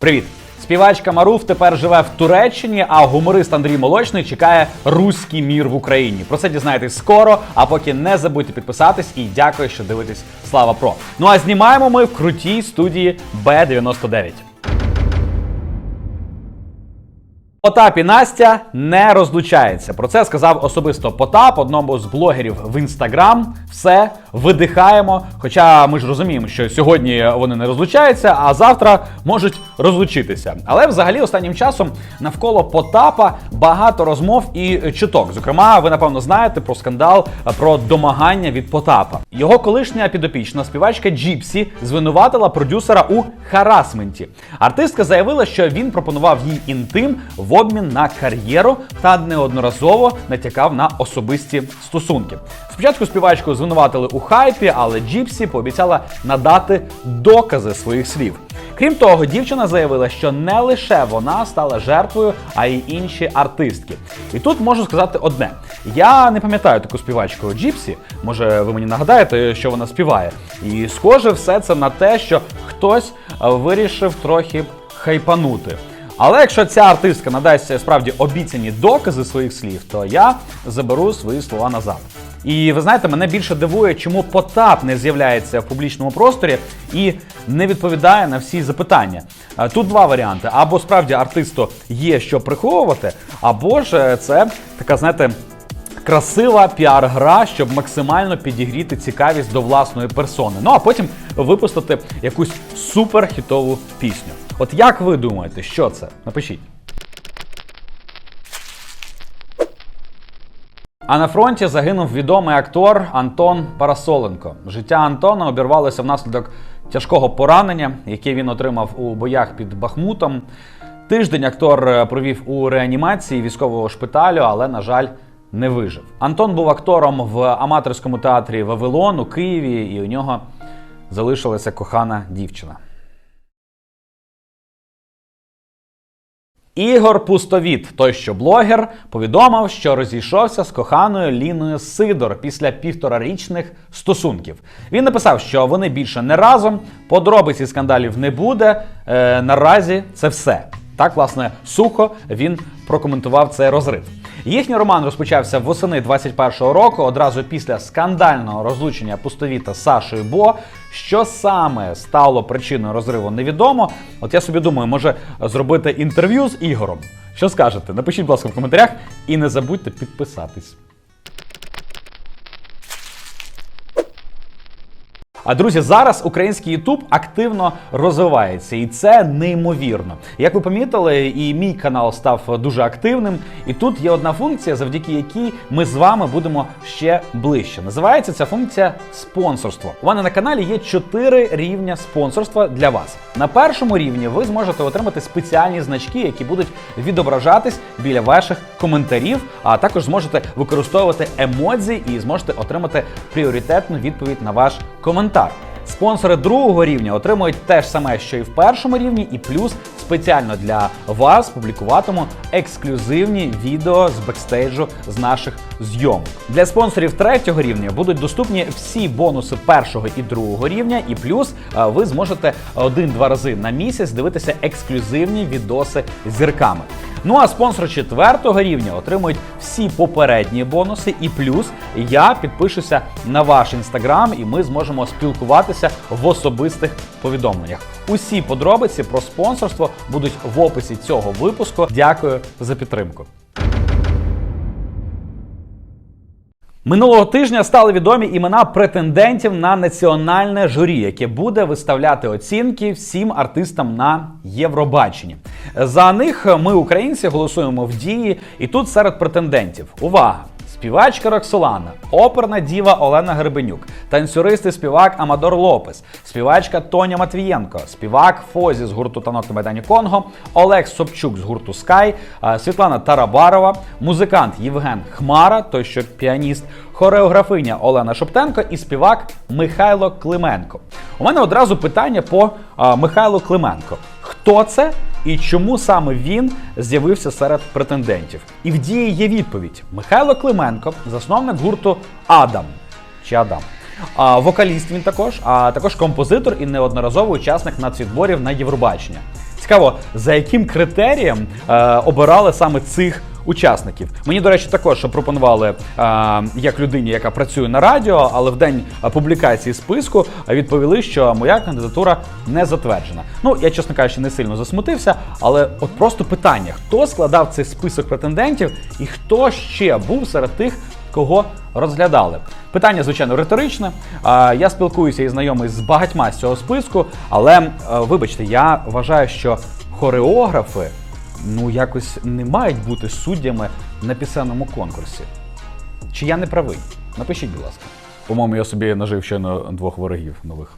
Привіт! Співачка Маруф тепер живе в Туреччині, а гуморист Андрій Молочний чекає руський мір в Україні. Про це дізнаєтесь скоро. А поки не забудьте підписатись і дякую, що дивитесь Слава Про. Ну а знімаємо ми в крутій студії Б99. Потап і Настя не розлучаються. Про це сказав особисто Потап, одному з блогерів в інстаграм. Все видихаємо. Хоча ми ж розуміємо, що сьогодні вони не розлучаються, а завтра можуть розлучитися. Але взагалі останнім часом навколо Потапа багато розмов і чуток. Зокрема, ви напевно знаєте про скандал про домагання від Потапа. Його колишня підопічна співачка Джіпсі звинуватила продюсера у харасменті. Артистка заявила, що він пропонував їй інтим в обмін на кар'єру та неодноразово натякав на особисті стосунки. Спочатку співачку звинуватили у хайпі, але Джіпсі пообіцяла надати докази своїх слів. Крім того, дівчина заявила, що не лише вона стала жертвою, а й інші артистки. І тут можу сказати одне: я не пам'ятаю таку співачку Джіпсі. Може, ви мені нагадаєте, що вона співає. І схоже, все це на те, що хтось вирішив трохи хайпанути. Але якщо ця артистка надасть справді обіцяні докази своїх слів, то я заберу свої слова назад. І ви знаєте, мене більше дивує, чому Потап не з'являється в публічному просторі і не відповідає на всі запитання. Тут два варіанти: або справді артисту є що приховувати, або ж е, це така, знаєте. Красива піар-гра, щоб максимально підігріти цікавість до власної персони. Ну а потім випустити якусь суперхітову пісню. От як ви думаєте, що це? Напишіть. А на фронті загинув відомий актор Антон Парасоленко. Життя Антона обірвалося внаслідок тяжкого поранення, яке він отримав у боях під Бахмутом. Тиждень актор е, провів у реанімації військового шпиталю, але, на жаль, не вижив. Антон був актором в аматорському театрі Вавилон у Києві, і у нього залишилася кохана дівчина. Ігор Пустовіт, той що блогер, повідомив, що розійшовся з коханою Ліною Сидор після півторарічних стосунків. Він написав, що вони більше не разом, подробиці скандалів не буде. Е, наразі це все. Так, власне, сухо він прокоментував цей розрив. Їхній роман розпочався восени 21-го року, одразу після скандального розлучення пустовіта Сашою Бо. Що саме стало причиною розриву, невідомо. От я собі думаю, може зробити інтерв'ю з Ігорем. Що скажете? Напишіть, будь ласка, в коментарях і не забудьте підписатись. А друзі, зараз український Ютуб активно розвивається, і це неймовірно. Як ви помітили, і мій канал став дуже активним. І тут є одна функція, завдяки якій ми з вами будемо ще ближче. Називається ця функція спонсорство. У мене на каналі є чотири рівня спонсорства для вас. На першому рівні ви зможете отримати спеціальні значки, які будуть відображатись біля ваших коментарів, а також зможете використовувати емодзі і зможете отримати пріоритетну відповідь на ваш коментар. Спонсори другого рівня отримують те ж саме, що і в першому рівні, і плюс спеціально для вас публікуватиму ексклюзивні відео з бекстейджу з наших зйомок. Для спонсорів третього рівня будуть доступні всі бонуси першого і другого рівня, і плюс е, ви зможете один-два рази на місяць дивитися ексклюзивні відоси з зірками. Ну а спонсор четвертого рівня отримують всі попередні бонуси, і плюс я підпишуся на ваш інстаграм, і ми зможемо спілкуватися в особистих повідомленнях. Усі подробиці про спонсорство будуть в описі цього випуску. Дякую за підтримку. Минулого тижня стали відомі імена претендентів на національне журі, яке буде виставляти оцінки всім артистам на Євробаченні. За них ми, українці, голосуємо в дії, і тут серед претендентів увага! Співачка Роксолана, оперна діва Олена Гребенюк, танцюрист і співак Амадор Лопес, співачка Тоня Матвієнко, співак Фозі з гурту Танок на Майдані Конго, Олег Собчук з гурту Скай, Світлана Тарабарова, музикант Євген Хмара, той що піаніст, хореографиня Олена Шоптенко і співак Михайло Клименко. У мене одразу питання по а, Михайлу Клименко. Хто це? І чому саме він з'явився серед претендентів? І в дії є відповідь: Михайло Клименко, засновник гурту Адам чи Адам. А, вокаліст він також, а також композитор і неодноразовий учасник нацвідборів на Євробачення. Цікаво, за яким критерієм е, обирали саме цих учасників. Мені, до речі, також пропонували як людині, яка працює на радіо, але в день публікації списку відповіли, що моя кандидатура не затверджена. Ну, я, чесно кажучи, не сильно засмутився, але от просто питання: хто складав цей список претендентів і хто ще був серед тих, кого розглядали. Питання, звичайно, риторичне. Я спілкуюся і знайомий з багатьма з цього списку, але вибачте, я вважаю, що хореографи ну якось не мають бути суддями на пісенному конкурсі. Чи я не правий? Напишіть, будь ласка. По-моєму, я собі нажив щойно двох ворогів нових.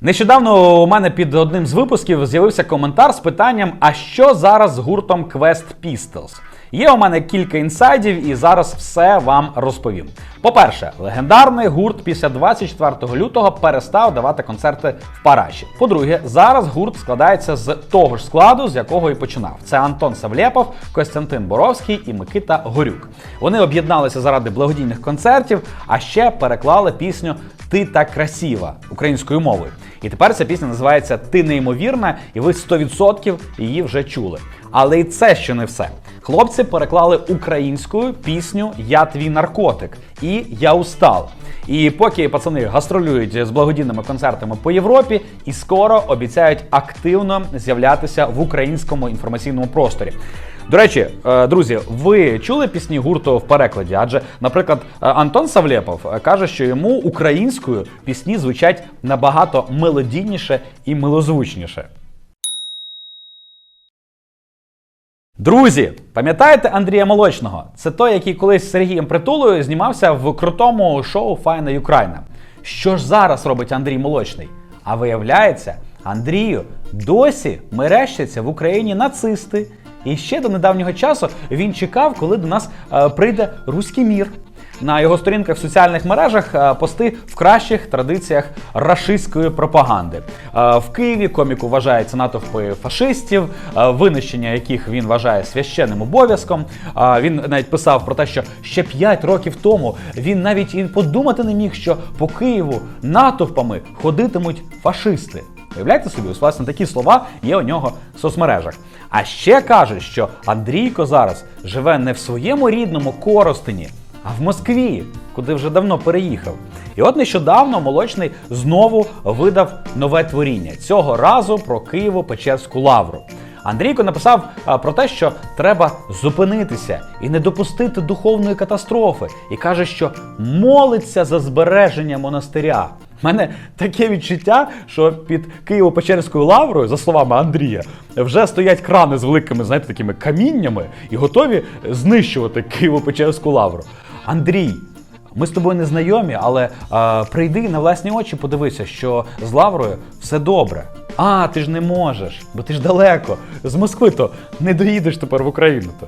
Нещодавно у мене під одним з випусків з'явився коментар з питанням: а що зараз з гуртом Quest Pistols? Є у мене кілька інсайдів, і зараз все вам розповім. По-перше, легендарний гурт після 24 лютого перестав давати концерти в Параші. По-друге, зараз гурт складається з того ж складу, з якого і починав. Це Антон Савлєпов, Костянтин Боровський і Микита Горюк. Вони об'єдналися заради благодійних концертів, а ще переклали пісню Ти так красива українською мовою. І тепер ця пісня називається Ти неймовірна, і ви 100% її вже чули. Але і це ще не все. Хлопці переклали українською пісню Я твій наркотик і Я устал. І поки пацани гастролюють з благодійними концертами по Європі, і скоро обіцяють активно з'являтися в українському інформаційному просторі. До речі, е, друзі, ви чули пісні гурту в перекладі? Адже, наприклад, е, Антон Савлєпов е, каже, що йому українською пісні звучать набагато мелодійніше і милозвучніше. Друзі, пам'ятаєте Андрія Молочного? Це той, який колись з Сергієм Притулою знімався в крутому шоу Файна Україна. Що ж зараз робить Андрій Молочний? А виявляється, Андрію досі мерещаться в Україні нацисти. І ще до недавнього часу він чекав, коли до нас е, прийде руський мір. На його сторінках в соціальних мережах е, пости в кращих традиціях рашистської пропаганди. Е, В Києві коміку вважається натовпи фашистів, винищення яких він вважає священним обов'язком. Він навіть писав про те, що ще 5 років тому він навіть і подумати не міг, що по Києву натовпами ходитимуть фашисти. Уявляєте собі, ось власне такі слова є у нього в соцмережах. А ще кажуть, що Андрійко зараз живе не в своєму рідному Коростені, а в Москві, куди вже давно переїхав. І от нещодавно молочний знову видав нове творіння цього разу про Києво-Печерську лавру. Андрійко написав про те, що треба зупинитися і не допустити духовної катастрофи, і каже, що молиться за збереження монастиря. У мене таке відчуття, що під Києво-Печерською лаврою, за словами Андрія, вже стоять крани з великими, знаєте, такими каміннями і готові знищувати Києво-Печерську лавру. Андрій, ми з тобою не знайомі, але е, прийди на власні очі, подивися, що з Лаврою все добре. А, ти ж не можеш, бо ти ж далеко. З Москви то не доїдеш тепер в Україну. то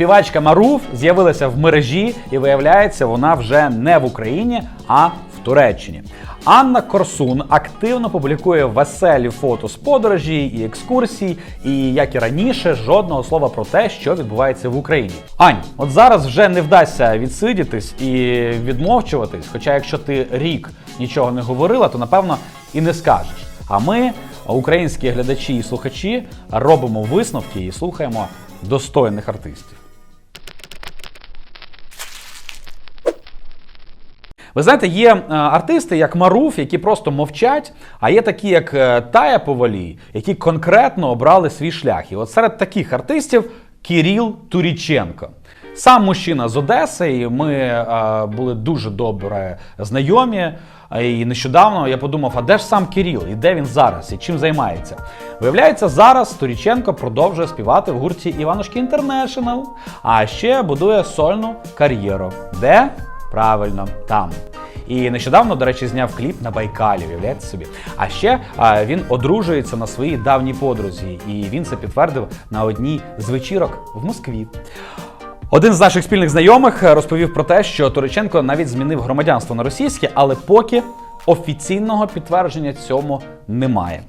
Співачка Маруф з'явилася в мережі, і виявляється, вона вже не в Україні, а в Туреччині. Анна Корсун активно публікує веселі фото з подорожі і екскурсій, і як і раніше, жодного слова про те, що відбувається в Україні. Ань, от зараз вже не вдасться відсидітись і відмовчуватись. Хоча, якщо ти рік нічого не говорила, то напевно і не скажеш. А ми, українські глядачі і слухачі, робимо висновки і слухаємо достойних артистів. Ви знаєте, є е, артисти, як Маруф, які просто мовчать, а є такі, як е, Тая Повалій, які конкретно обрали свій шлях. І от серед таких артистів Кіріл Туріченко. Сам мужчина з Одеси, і ми е, були дуже добре знайомі. І нещодавно я подумав, а де ж сам Кіріл? І де він зараз? І чим займається? Виявляється, зараз Туріченко продовжує співати в гурті Іванушки Інтернешнл, а ще будує сольну кар'єру. Де? Правильно, там. І нещодавно, до речі, зняв кліп на Байкалі, уявляєте собі. А ще а, він одружується на своїй давній подрузі, і він це підтвердив на одній з вечірок в Москві. Один з наших спільних знайомих розповів про те, що Туриченко навіть змінив громадянство на російське, але поки офіційного підтвердження цьому немає.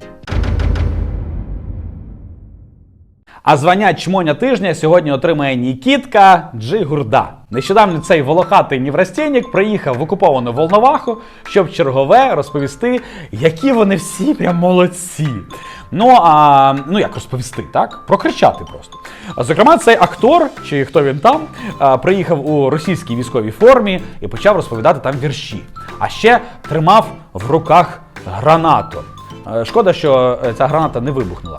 А звання чмоня тижня сьогодні отримає Нікітка Джигурда. Нещодавно цей волохатий неврастєнік приїхав в окуповану Волноваху, щоб чергове розповісти, які вони всі прям молодці. Ну а ну як розповісти, так? Прокричати просто. Зокрема, цей актор, чи хто він там, приїхав у російській військовій формі і почав розповідати там вірші. А ще тримав в руках гранату. Е, Шкода, що е, ця граната не вибухнула.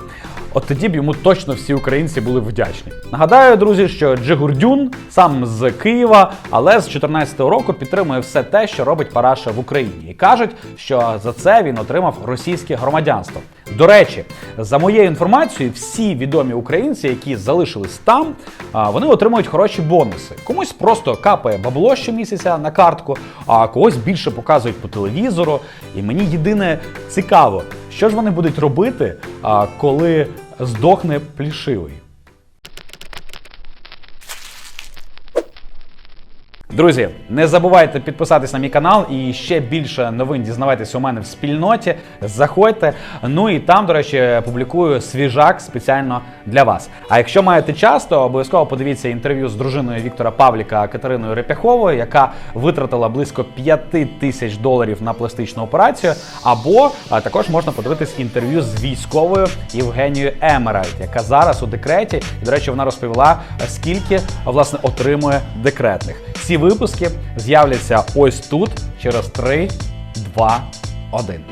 От тоді б йому точно всі українці були вдячні. Нагадаю, друзі, що Джигурдюн сам з Києва, але з 2014 року підтримує все те, що робить Параша в Україні, і кажуть, що за це він отримав російське громадянство. До речі, за моєю інформацією, всі відомі українці, які залишились там, вони отримують хороші бонуси. Комусь просто капає бабло щомісяця на картку, а когось більше показують по телевізору. І мені єдине цікаво, що ж вони будуть робити, коли здохне плішивий. Друзі, не забувайте підписатись на мій канал і ще більше новин дізнавайтесь у мене в спільноті. Заходьте. Ну і там, до речі, публікую свіжак спеціально для вас. А якщо маєте час, то обов'язково подивіться інтерв'ю з дружиною Віктора Павліка Катериною Репяховою, яка витратила близько 5 тисяч доларів на пластичну операцію. Або також можна подивитись інтерв'ю з військовою Євгенією Емеральд, яка зараз у декреті. І, до речі, вона розповіла, скільки власне отримує декретних. Ці випуски з'являться ось тут через 3, 2, 1.